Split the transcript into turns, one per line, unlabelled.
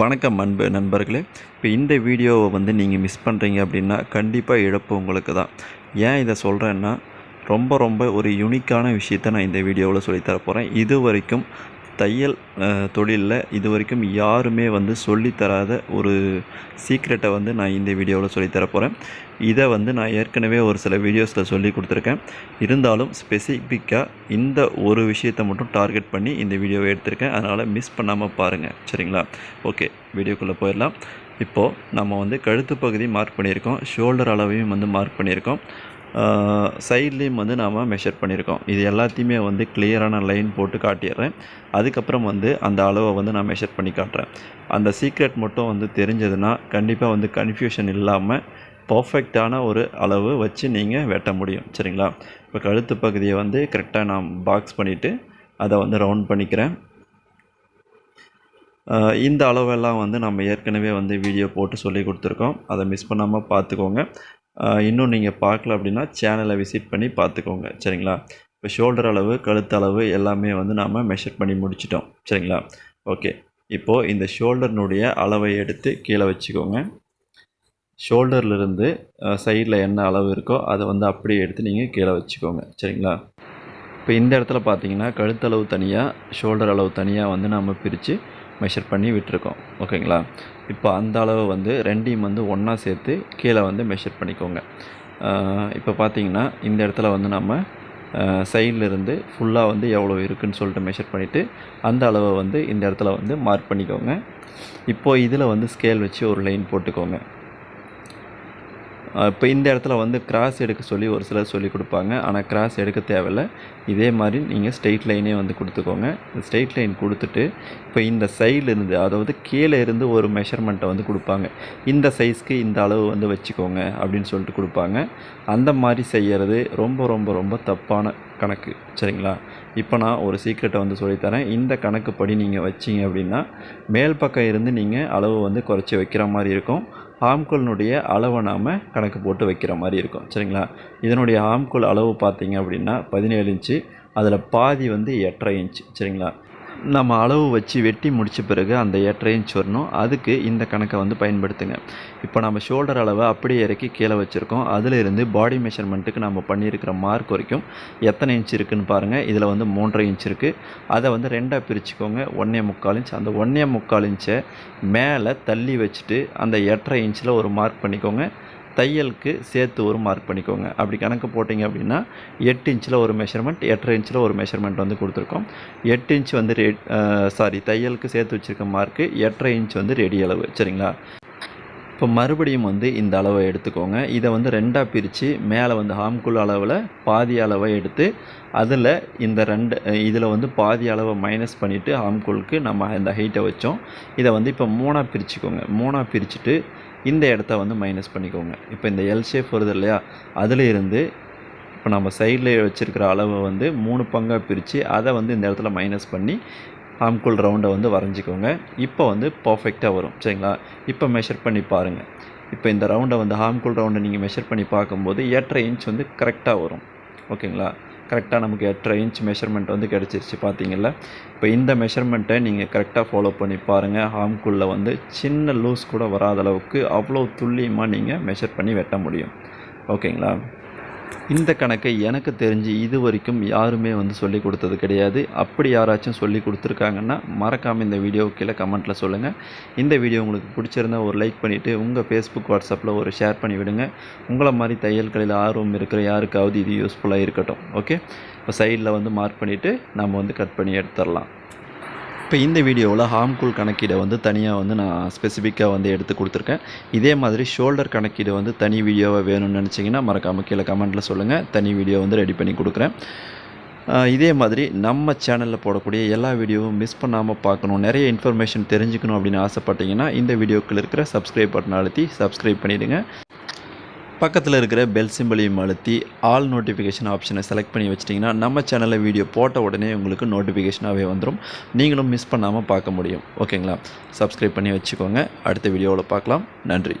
வணக்கம் அன்பு நண்பர்களே. இப்போ இந்த வீடியோவை வந்து நீங்கள் மிஸ் பண்ணுறீங்க அப்படின்னா கண்டிப்பாக இழப்பு உங்களுக்கு தான். ஏன் இதை சொல்கிறேன்னா ரொம்ப ரொம்ப ஒரு யூனிக்கான விஷயத்தை நான் இந்த வீடியோவில் சொல்லித்தர போகிறேன் இது வரைக்கும் தையல் தொழிலில் இது வரைக்கும் யாருமே வந்து சொல்லித்தராத ஒரு சீக்ரெட்டை வந்து நான் இந்த வீடியோவில் சொல்லித்தர போகிறேன் இதை வந்து நான் ஏற்கனவே ஒரு சில வீடியோஸில் சொல்லி கொடுத்துருக்கேன். இருந்தாலும் ஸ்பெசிஃபிக்காக இந்த ஒரு விஷயத்தை மட்டும் டார்கெட் பண்ணி இந்த வீடியோவை எடுத்திருக்கேன். அதனால் மிஸ் பண்ணாமல் பாருங்கள் சரிங்களா? ஓகே வீடியோக்குள்ளே போயிடலாம். இப்போது நம்ம வந்து கழுத்து பகுதி மார்க் பண்ணியிருக்கோம். ஷோல்டர் அளவையும் வந்து மார்க் பண்ணியிருக்கோம். சைட்லேயும் வந்து நாம் மெஷர் பண்ணியிருக்கோம் இது எல்லாத்தையுமே வந்து கிளியரான லைன் போட்டு காட்டிடுறேன். அதுக்கப்புறம் வந்து அந்த அளவை வந்து நான் மெஷர் பண்ணி காட்டுறேன். அந்த சீக்ரெட் மட்டும் வந்து தெரிஞ்சதுன்னா கண்டிப்பாக வந்து கன்ஃபியூஷன் இல்லாமல் பர்ஃபெக்டான ஒரு அளவு வச்சு நீங்கள் வெட்ட முடியும். சரிங்களா? இப்போ கழுத்து பகுதியை வந்து கரெக்டாக நான் பாக்ஸ் பண்ணிவிட்டு அதை வந்து ரவுண்ட் பண்ணிக்கிறேன். இந்த அளவெல்லாம் வந்து நம்ம ஏற்கனவே வந்து வீடியோ போட்டு சொல்லி கொடுத்துருக்கோம். அதை மிஸ் பண்ணாமல் பார்த்துக்கோங்க. இன்னும் நீங்கள் பார்க்கல அப்படின்னா சேனலை விசிட் பண்ணி பார்த்துக்கோங்க. சரிங்களா? இப்போ ஷோல்டர் அளவு கழுத்து அளவு எல்லாமே வந்து நாம் மெஷர் பண்ணி முடிச்சிட்டோம். சரிங்களா? ஓகே இப்போது இந்த ஷோல்டர்னுடைய அளவை எடுத்து கீழே வச்சுக்கோங்க. ஷோல்டர்லேருந்து சைடில் என்ன அளவு இருக்கோ அதை வந்து அப்படியே எடுத்து நீங்கள் கீழே வச்சுக்கோங்க. சரிங்களா? இப்போ இந்த இடத்துல பார்த்தீங்கன்னா கழுத்தளவு தனியாக ஷோல்டர் அளவு தனியாக வந்து நம்ம பிரித்து மெஷர் பண்ணி விட்டுருக்கோம். ஓகேங்களா? இப்போ அந்த அளவு வந்து ரெண்டையும் வந்து ஒன்றா சேர்த்து கீழே வந்து மெஷர் பண்ணிக்கோங்க. இப்போ பார்த்தீங்கன்னா இந்த இடத்துல வந்து நம்ம சைட்லேருந்து ஃபுல்லாக வந்து எவ்வளோ இருக்குதுன்னு சொல்லிட்டு மெஷர் பண்ணிவிட்டு அந்த அளவை வந்து இந்த இடத்துல வந்து மார்க் பண்ணிக்கோங்க. இப்போது இதில் வந்து ஸ்கேல் வச்சு ஒரு லைன் போட்டுக்கோங்க. இப்போ இந்த இடத்துல வந்து கிராஸ் எடுக்க சொல்லி ஒரு சிலர் சொல்லி கொடுப்பாங்க. ஆனால் கிராஸ் எடுக்க தேவையில்லை. இதே மாதிரி நீங்கள் ஸ்ட்ரெயிட் லைனே வந்து கொடுத்துக்கோங்க. ஸ்ட்ரெயிட் லைன் கொடுத்துட்டு இப்போ இந்த சைட்லேருந்து அதாவது கீழே இருந்து ஒரு மெஷர்மெண்ட்டை வந்து கொடுப்பாங்க. இந்த சைஸ்க்கு இந்த அளவு வந்து வச்சுக்கோங்க அப்படின்னு சொல்லிட்டு கொடுப்பாங்க. அந்த மாதிரி செய்கிறது ரொம்ப ரொம்ப ரொம்ப தப்பான கணக்கு. சரிங்களா? இப்போ நான் ஒரு சீக்ரெட்டை வந்து சொல்லித்தரேன். இந்த கணக்குப்படி நீங்கள் வச்சிங்க அப்படின்னா மேல் பக்கம் இருந்து நீங்கள் அளவு வந்து குறைச்சி வைக்கிற மாதிரி இருக்கும். ஆம்கோலினுடைய அளவை நாம் கணக்கு போட்டு வைக்கிற மாதிரி இருக்கும். சரிங்களா? இதனுடைய ஆம்கோல் அளவு பார்த்தீங்க அப்படின்னா பதினேழு இன்ச்சு அதில் பாதி வந்து எட்டரை இன்ச் சரிங்களா? நம்ம அளவு வச்சு வெட்டி முடித்த பிறகு அந்த எட்டரை இன்ச் வரணும் அதுக்கு இந்த கணக்கை வந்து பயன்படுத்துங்க. இப்போ நம்ம ஷோல்டர் அளவை அப்படியே இறக்கி கீழே வச்சுருக்கோம். அதிலிருந்து பாடி மெஷர்மெண்ட்டுக்கு நம்ம பண்ணியிருக்கிற மார்க் வரைக்கும் எத்தனை இன்ச் இருக்குதுன்னு பாருங்கள் இதில் வந்து மூன்றரை இன்ச் இருக்குது அதை வந்து ரெண்டாக பிரிச்சுக்கோங்க. ஒன்றே முக்கால் இன்ச் அந்த ஒன்றே முக்கால் இன்ச்சை மேலே தள்ளி வச்சுட்டு அந்த எட்டரை இன்ச்சில் ஒரு மார்க் பண்ணிக்கோங்க. தையலுக்கு சேர்த்து ஒரு மார்க் பண்ணிக்கோங்க. அப்படி கணக்கு போட்டிங்க அப்படின்னா எட்டு இன்ச்சில் ஒரு மெஷர்மெண்ட் எட்டரை இன்ச்சில் ஒரு மெஷர்மெண்ட் வந்து கொடுத்துருக்கோம். எட்டு இன்ச் வந்து ரே சாரி தையலுக்கு சேர்த்து வச்சுருக்க மார்க்கு எட்டரை இன்ச் வந்து ரெடி அளவு சரிங்களா? இப்போ மறுபடியும் வந்து இந்த அளவை எடுத்துக்கோங்க. இதை வந்து ரெண்டாக பிரித்து மேலே வந்து ஹாம்குள் அளவில் பாதி அளவை எடுத்து அதில் இந்த ரெண்டு இதில் வந்து பாதி அளவை மைனஸ் பண்ணிவிட்டு ஹாம்குளுக்கு நம்ம இந்த ஹைட்டை வச்சோம். இதை வந்து இப்போ மூணாக பிரிச்சுக்கோங்க. மூணாக பிரிச்சுட்டு இந்த இடத்த வந்து மைனஸ் பண்ணிக்கோங்க. இப்போ இந்த எல் ஷேப் வருது இல்லையா? அதில் இருந்து இப்போ நம்ம சைடில் வச்சுருக்கிற அளவை வந்து மூணு பங்காக பிரித்து அதை வந்து இந்த இடத்துல மைனஸ் பண்ணி ஆம்குள் ரவுண்டை வந்து வரைஞ்சிக்கோங்க. இப்போ வந்து பர்ஃபெக்டாக வரும். சரிங்களா? இப்போ மெஷர் பண்ணி பாருங்கள் இப்போ இந்த ரவுண்டை வந்து ஹாம்குள் ரவுண்டை நீங்கள் மெஷர் பண்ணி பார்க்கும்போது ஏற்ற இன்ச் வந்து கரெக்டாக வரும். ஓகேங்களா? கரெக்டாக நமக்கு எட்டரை இன்ச் மெஷர்மெண்ட் வந்து கிடச்சிருச்சு பார்த்தீங்கல்ல இப்போ இந்த மெஷர்மெண்ட்டை நீங்கள் கரெக்டாக ஃபாலோ பண்ணி பாருங்கள் ஹாம்குள்ளே வந்து சின்ன லூஸ் கூட வராத அளவுக்கு அவ்வளோ துல்லியமாக நீங்கள் மெஷர் பண்ணி வெட்ட முடியும். ஓகேங்களா இந்த கணக்கை எனக்கு தெரிஞ்சு இது வரைக்கும் யாருமே வந்து சொல்லி கொடுத்தது கிடையாது. அப்படி யாராச்சும் சொல்லி கொடுத்துருக்காங்கன்னா மறக்காமல் இந்த வீடியோ கீழே கமெண்ட்டில் சொல்லுங்கள் இந்த வீடியோ உங்களுக்கு பிடிச்சிருந்தா ஒரு லைக் பண்ணிவிட்டு உங்கள் ஃபேஸ்புக் வாட்ஸ்அப்பில் ஒரு ஷேர் பண்ணி விடுங்க. உங்களை மாதிரி தையல்களில் ஆர்வம் இருக்கிற யாருக்காவது இது யூஸ்ஃபுல்லாக இருக்கட்டும். ஓகே இப்போ சைடில் வந்து மார்க் பண்ணிவிட்டு நம்ம வந்து கட் பண்ணி எடுத்துடலாம். இப்போ இந்த வீடியோவில் ஹார்ம்குல் கணக்கீடை வந்து தனியாக வந்து நான் ஸ்பெசிஃபிக்காக வந்து எடுத்து கொடுத்துருக்கேன். இதே மாதிரி ஷோல்டர் கணக்கீடு வந்து தனி வீடியோவாக வேணும்னு நினச்சிங்கன்னா மறக்காமல் கீழே கமெண்ட்டில் சொல்லுங்கள் தனி வீடியோ வந்து ரெடி பண்ணி கொடுக்குறேன். இதே மாதிரி நம்ம சேனலில் போடக்கூடிய எல்லா வீடியோவும் மிஸ் பண்ணாமல் பார்க்கணும். நிறைய இன்ஃபர்மேஷன் தெரிஞ்சுக்கணும் அப்படின்னு ஆசைப்பட்டீங்கன்னா இந்த வீடியோக்கள் இருக்கிற சப்ஸ்கிரைப் பட்டன் அழுத்தி சப்ஸ்கிரைப் பண்ணிவிடுங்க பக்கத்தில் இருக்கிற பெல் சிம்பிளையும் அழுத்தி ஆல் நோட்டிஃபிகேஷன் ஆப்ஷனை செலக்ட் பண்ணி வச்சிட்டிங்கன்னா நம்ம சேனலில் வீடியோ போட்ட உடனே உங்களுக்கு நோட்டிஃபிகேஷனாகவே வந்துடும் நீங்களும் மிஸ் பண்ணாமல் பார்க்க முடியும். ஓகேங்களா சப்ஸ்கிரைப் பண்ணி வச்சுக்கோங்க. அடுத்த வீடியோவில் பார்க்கலாம். நன்றி.